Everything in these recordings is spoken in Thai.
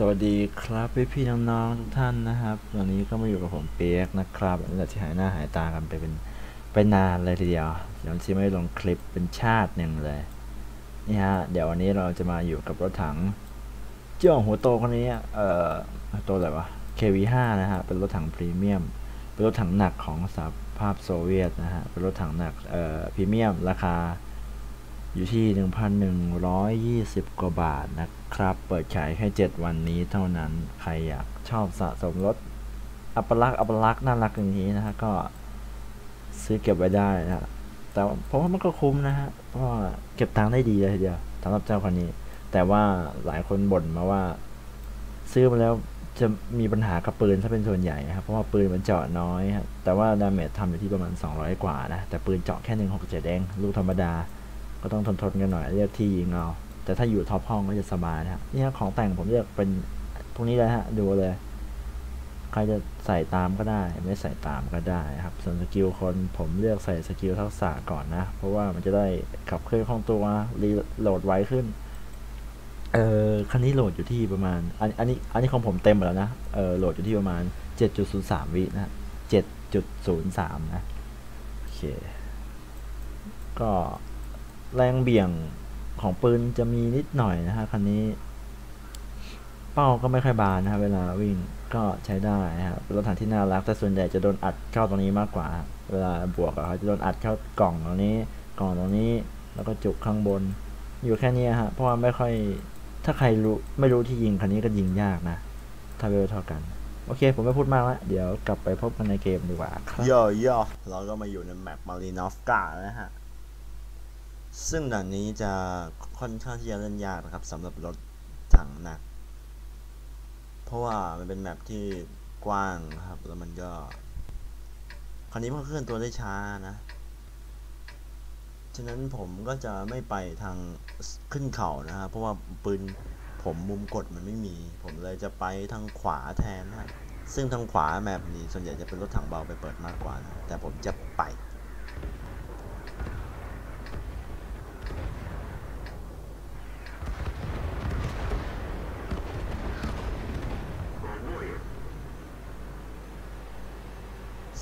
สวัสดีครับพี่พี่น้องๆทุกท่านนะครับวันนี้ก็มาอยู่กับผมเปียกนะครับหลังจากที่หายหน้าหายตากันไปเป็นไปนานเลยทีเดียวยังที่ไม่ลงคลิปเป็นชาติหนึ่งเลยนี่ฮะเดี๋ยววันนี้เราจะมาอยู่กับรถถังเจ้าหัวโตคนนี้เอ่อหัวโตอะไรวะ KV5 นะฮะเป็นรถถังพรีเมียมเป็นรถถังหนักของสหภาพโซเวียตนะฮะเป็นรถถังหนักเอ่อพรีเมียมราคา อยู่ที่ 1,120 กว่าบาทนะครับ เปิดขายแค่ 7 วันนี้เท่านั้น ใครอยากชอบสะสมรถ อัปลักษณ์อัปลักษณ์น่ารักอย่างนี้นะฮะ ก็ซื้อเก็บไว้ได้นะแต่เพราะว่ามันก็คุ้มนะฮะเพราะเก็บตังค์ได้ดีเลยทีเดียวสำหรับเจ้าคันนี้ แต่ว่าหลายคนบ่นมาว่า ซื้อมาแล้วจะมีปัญหากับปืนถ้าเป็นส่วนใหญ่ครับเพราะว่าปืนมันเจาะน้อยครับแต่ว่าดาเมจทำอยู่ที่ประมาณ 200 กว่านะ แต่ปืนเจาะแค่ 167เองลูกธรรมดา ก็ต้องทนทนๆกันหน่อยเลือกที่ยิงเอาแต่ถ้าอยู่ท็อปห้องก็จะสบายนะครับนี่ฮะของแต่งผมเลือกเป็นพวกนี้เลยฮะดูเลย ใครจะใส่ตามก็ได้ ไม่ใส่ตามก็ได้ครับ ส่วนสกิลคนผมเลือกใส่สกิลทักษะก่อนนะ เพราะว่ามันจะได้ขับเคลื่อนคล่องตัวรีโหลดไวขึ้นเออคันนี้โหลดอยู่ที่ประมาณ อันอันนี้อันนี้ของผมเต็มหมดแล้วนะเออโหลดอยู่ที่ประมาณ 7.03 วินะ7.03 นะ โอเค ก็ แรงเบี่ยงของปืนจะมีนิดหน่อยนะฮะคันนี้ เป้าก็ไม่ค่อยบานนะครับเวลาวิ่งก็ใช้ได้นะครับปรถถังที่น่ารักแต่ส่วนใหญ่จะโดนอัดเข้าตรงนี้มากกว่า เวลาบวกอะเขาจะโดนอัดเข้ากล่องตรงนี้ กล่องตรงนี้แล้วก็จุกข้างบน อยู่แค่นี้ฮะเพราะว่าไม่ค่อยถ้าใครรู้ไม่รู้ที่ยิงคันนี้ก็ยิงยากนะถ้าเวลเท่ากันโอเค ผมไม่พูดมากแล้วเดี๋ยวกลับไปพบกันในเกมดีกว่าครับย่อย่อเราก็มาอยู่ในแมปมารีนอฟกานะฮะ ซึ่งด่านนี้จะค่อนข้างที่จะเล่นยากนะครับสำหรับรถถังหนัก เพราะว่ามันเป็นแมปที่กว้างครับ แล้วมันก็คันนี้มันเคลื่อนตัวได้ช้านะ ฉะนั้นผมก็จะไม่ไปทางขึ้นเขานะครับ เพราะว่าปืนผมมุมกดมันไม่มี ผมเลยจะไปทางขวาแทนนะซึ่งทางขวาแมปนี้ส่วนใหญ่จะเป็นรถถังเบาไปเปิดมากกว่านะแต่ผมจะไป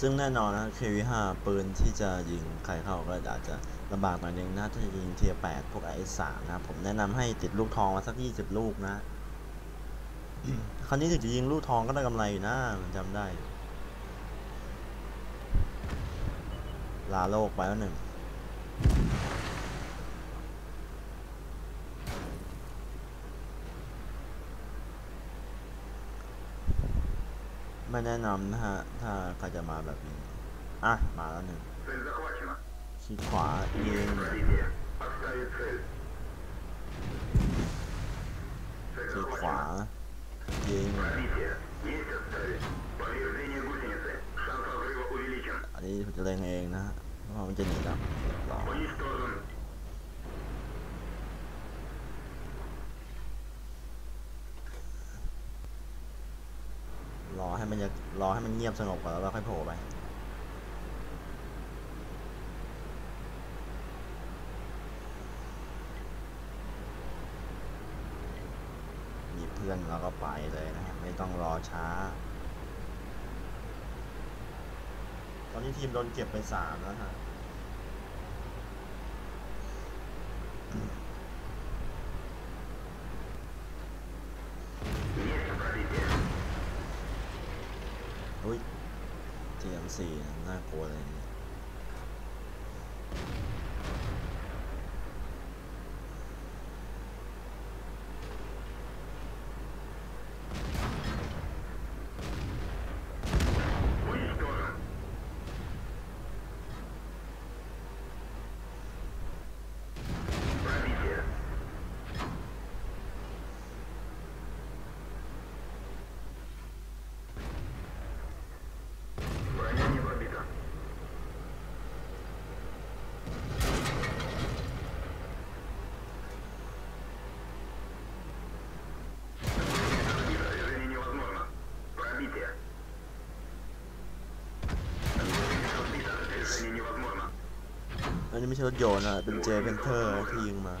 ซึ่งแน่นอนนะ KV5 ปืนที่จะยิงใครเข้าก็อาจจะลำบากหน่อยนึงนะถ้าจะยิงเทียแปดพวก IS3 นะผมแนะนำให้ติดลูกทองมาสัก20ลูกนะคราวนี้ถึงจะยิงลูกทองก็ได้กำไรอยู่นะจำได้ ลาโลกไปแล้วหนึ่ง ไม่แนะนำนะฮะ ถ้าใครจะมาแบบนี้ อะ มาแล้วหนึ่งขีดขวาเองขีดขวาเองอันนี้ผมจะเล่นเองนะเพราะมันจะหนีแล้ว จะรอให้มันเงียบสงบก่อนแล้วเราค่อยโผล่ไปมีเพื่อนเราก็ไปเลยนะฮะไม่ต้องรอช้า ตอนนี้ทีมโดนเก็บไปสามแล้วฮะ อุ้ย TM4 น่ากลัวเลย ไม่ใช่รถโยนนะเป็นเจเพนเทอร์ที่ยิงมา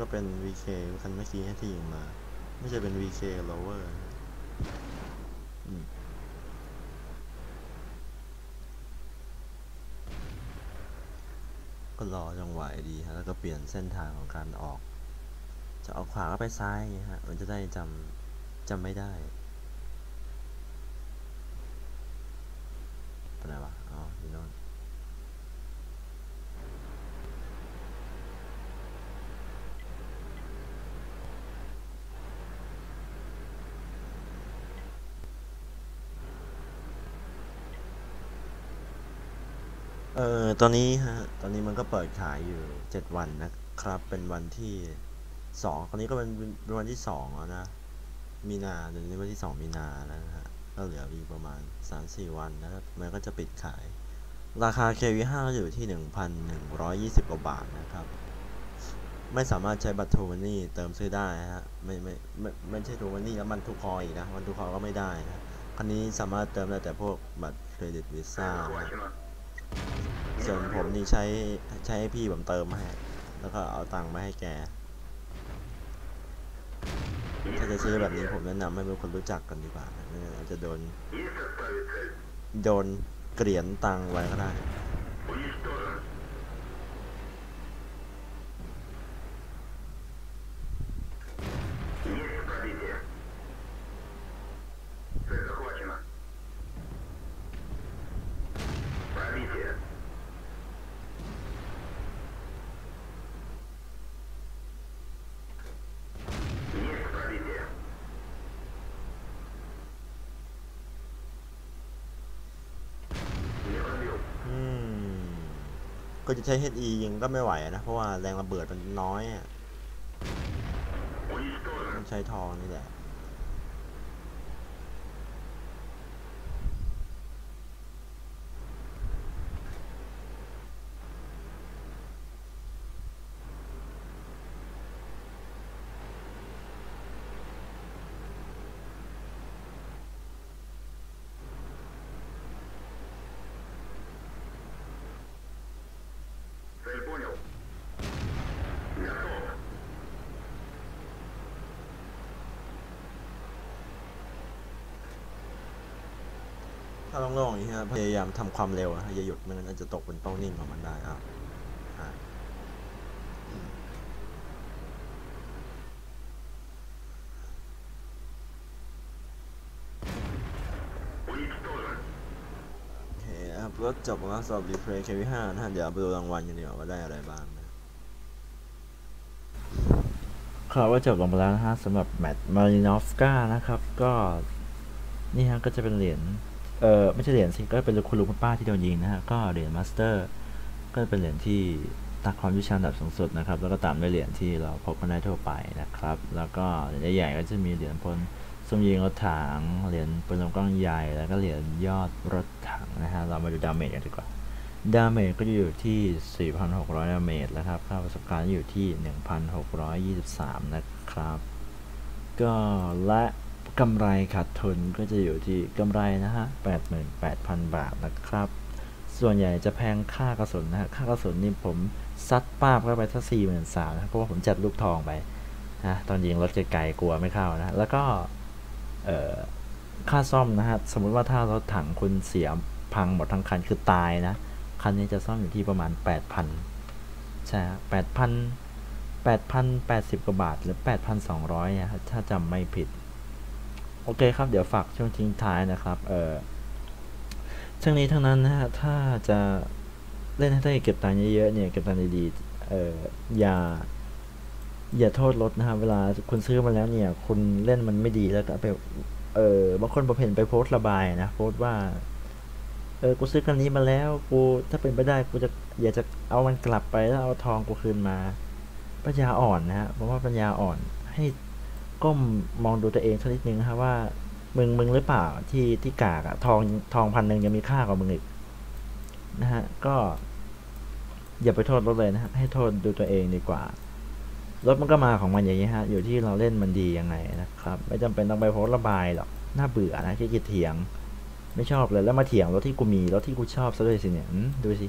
ก็เป็น VK คันเมื่อกี้ที่ยิงมา ไม่ใช่เป็น VK lower ก็รอจังหวะดีฮะ แล้วก็เปลี่ยนเส้นทางของการออก จะออกขวาก็ไปซ้ายอย่างฮะ มันจะได้จำจำไม่ได้ไปไหนวะ อ๋ออยู่โน่น เออตอนนี้ฮะ ตอนนี้มันก็เปิดขายอยู่เจ็ดวันนะครับ เป็นวันที่สองตอนนี้ก็เป็นเป็นวันที่สองแล้วนะ มีนาเดือนนี้วันที่สองมีนาแล้วนะฮะ ก็เหลืออีกประมาณสามสี่วันนะครับ มันก็จะปิดขาย ราคา KV5 ก็อยู่ที่หนึ่งพันหนึ่งร้อยยี่สิบกว่าบาทนะครับ ไม่สามารถใช้บัตรทูมันนี่เติมซื้อได้ฮะ ไม่ไม่ไม่ไม่ใช่ทูมันนี่แล้วมันทุคอยนะ มันทุคอยก็ไม่ได้นะ คันนี้สามารถเติมได้แต่พวกบัตรเครดิตวีซ่านะ ส่วนผมนี่ใช้ใช้ให้พี่ผมเติมให้แล้วก็เอาตังค์มาให้แก ถ้าจะซื้อแบบนี้ผมแนะนำให้เป็นคนรู้จักกันดีกว่าไม่งั้นจะโดน โดนเกลียนตังค์ไว้ก็ได้ ก็จะใช้ HE ยิงก็ไม่ไหวนะ เพราะว่าแรงระเบิดมันน้อยอะใช้ทองนี่แหละ ถ้าลองๆอย่างนี้นะพยายามทำความเร็วนะอย่าหยุดไม่งั้นจะตกเป็นเป้านิ่งของมันได้อะก็จบแล้วสอบรีเพลย์เควิห้านะฮะเดี๋ยวไปดูรางวัลกันดีกว่าว่าได้อะไรบ้างนะครับว่าจบลงไปแล้วนะฮะสำหรับแมตต์มารินอฟก้านะครับ ก็นี่ฮะก็จะเป็นเหรียญ เออไม่ใช่เหรียญสิก็เป็นคุณลุงคุณป้าที่โดนยิงนะฮะก็เหรียญมาสเตอร์ ก็เป็นเหรียญที่ตักความวิชาอันดับสูงสุดนะครับ แล้วก็ตามด้วยเหรียญที่เราพบกันได้ทั่วไปนะครับ แล้วก็เหรียญใหญ่ๆก็จะมีเหรียญพลสมยิงรถถังเหรียญปืนลำกล้องใหญ่ แล้วก็เหรียญยอดรถถังนะฮะ เรามาดูดาเมจกันดีกว่า ดาเมจก็จะอยู่ที่ 4,600 ดาเมจแล้วครับ ค่าประสบการณ์อยู่ที่ 1,623 นะครับ ก็และ กำไรขาดทุนก็จะอยู่ที่กำไรนะฮะ 88,000 บาทนะครับ ส่วนใหญ่จะแพงค่ากระสุนนะฮะ ค่ากระสุนนี่ผมซัดป้าบเข้าไปสักสี่หมื่นสามนะเพราะว่าผมจัดลูกทองไปนะตอนยิงรถไกลๆกลัวไม่เข้านะ แล้วก็เออค่าซ่อมนะฮะ สมมุติว่าถ้ารถถังคุณเสียพังหมดทั้งคันคือตายนะ คันนี้จะซ่อมอยู่ที่ประมาณ 8,000 ใช่แปดพันแปดพันแปดสิบกว่าบาท หรือ 8,200นะฮะถ้าจำไม่ผิด โอเคครับ เดี๋ยวฝากช่วงทิ้งท้ายนะครับ เออทั้งนี้ทั้งนั้นนะฮะ ถ้าจะเล่นให้ได้เก็บตังค์เยอะๆเนี่ย เก็บตังค์ดีๆ เอออย่า อย่าโทษรถนะครับ เวลาคุณซื้อมาแล้วเนี่ย คุณเล่นมันไม่ดีแล้วก็ไป เออบางคนผมเห็นไปโพสต์ระบายนะ โพสต์ว่า เออ กูซื้อคันนี้มาแล้ว กู ถ้าเป็นไปได้ กูจะ อยากจะเอามันกลับไปแล้วเอาทองกูคืนมา ปัญญาอ่อนนะฮะผมว่าปัญญาอ่อนให้ ก้มมองดูตัวเองสักนิดนึงนะครับว่า มึงมึงหรือเปล่าที่ที่กากอะทองทองพันหนึ่งยังมีค่ากว่ามึงอีกนะฮะก็ อย่าไปโทษรถเลยนะฮะให้โทษดูตัวเองดีกว่ารถมันก็มาของมันอย่างนี้ฮะ อยู่ที่เราเล่นมันดียังไงนะครับ ไม่จำเป็นต้องไปโพสระบายหรอกน่าเบื่อนะที่จะเถียง ไม่ชอบเลยแล้วมาเถียงรถที่กูมีรถที่กูชอบซะด้วยสิเนี่ยอืมดูสิ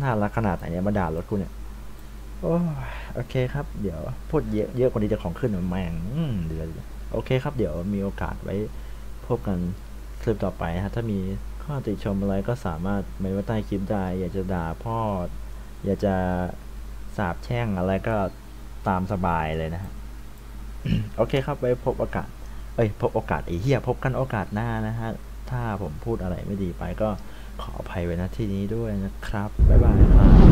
น่ารักขนาดไหนเนี่ยมาด่ารถกูเนี่ย โอ้ยโอเคครับ เดี๋ยวพูดเยอะเยอะกว่านี้จะของขึ้นแม่งเดี๋ยวโอเคครับ เดี๋ยวมีโอกาสไว้พบกันคลิปต่อไปฮะถ้ามีข้อติชมอะไรก็สามารถเมนไว้ใต้คลิปได้ อยากจะด่าพ่อ อยากจะสาบแช่งอะไรก็ตามสบายเลยนะฮะโอเคครับไว้พบโอกาส เอ้ย พบโอกาสไอ้เหี้ยพบกันโอกาสหน้านะฮะ ถ้าผมพูดอะไรไม่ดีไปก็ขออภัยไว้นะที่นี้ด้วยนะครับ บ๊ายบายครับ